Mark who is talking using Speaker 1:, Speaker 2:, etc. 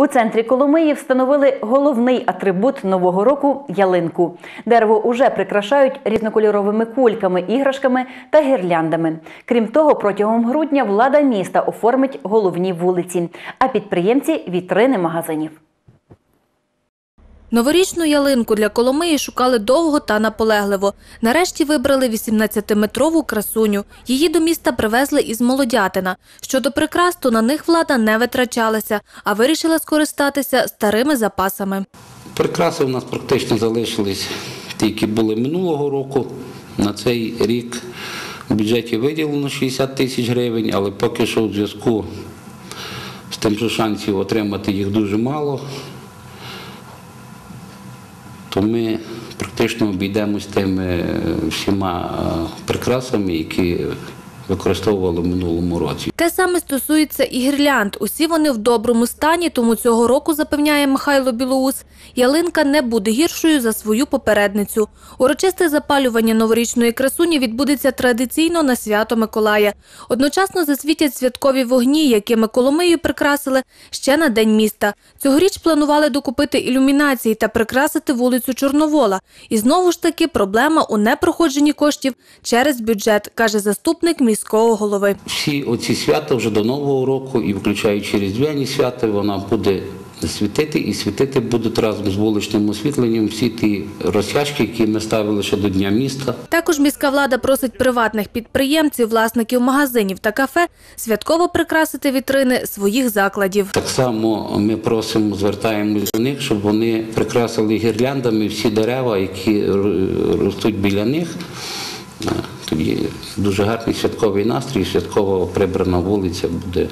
Speaker 1: У центрі Коломиї встановили головний атрибут нового року ялинку. Дерево уже прикрашають різнокольоровими кульками, іграшками та гірляндами. Крім того, протягом грудня влада міста оформить головні вулиці, а підприємці вітрини магазинів.
Speaker 2: Новорічну ялинку для Коломиї шукали довго та наполегливо. Нарешті вибрали 18-метрову красуню. Її до міста привезли із Молодятина. Щодо прикрас, то на них влада не витрачалася, а вирішила скористатися старими запасами.
Speaker 3: Прикраси у нас практично залишились ті, які були минулого року. На цей рік в бюджеті виділено 60 тисяч гривень, але поки що в зв'язку з тим, що шансів отримати їх дуже мало, то ми практично обійдемось тими е, всіма е, прикрасами, які використовували в минулому році.
Speaker 2: Те саме стосується і гірлянд. Усі вони в доброму стані, тому цього року, запевняє Михайло Білоус, ялинка не буде гіршою за свою попередницю. Урочисте запалювання новорічної красуні відбудеться традиційно на свято Миколая. Одночасно засвітять святкові вогні, якими Коломию прикрасили ще на День міста. Цьогоріч планували докупити ілюмінації та прикрасити вулицю Чорновола. І знову ж таки проблема у непроходженні коштів через бюджет, каже заступник міського голови.
Speaker 3: Всі оці свята вже до Нового року і включаючи різдвяні свята, вона буде світити і світити будуть разом з вуличним освітленням всі ті розтяжки, які ми ставили ще до Дня міста.
Speaker 2: Також міська влада просить приватних підприємців, власників магазинів та кафе святково прикрасити вітрини своїх закладів.
Speaker 3: Так само ми просимо, звертаємось до них, щоб вони прикрасили гірляндами всі дерева, які ростуть біля них. Е, Тоді дуже гарний святковий настрій, святково прибрана вулиця буде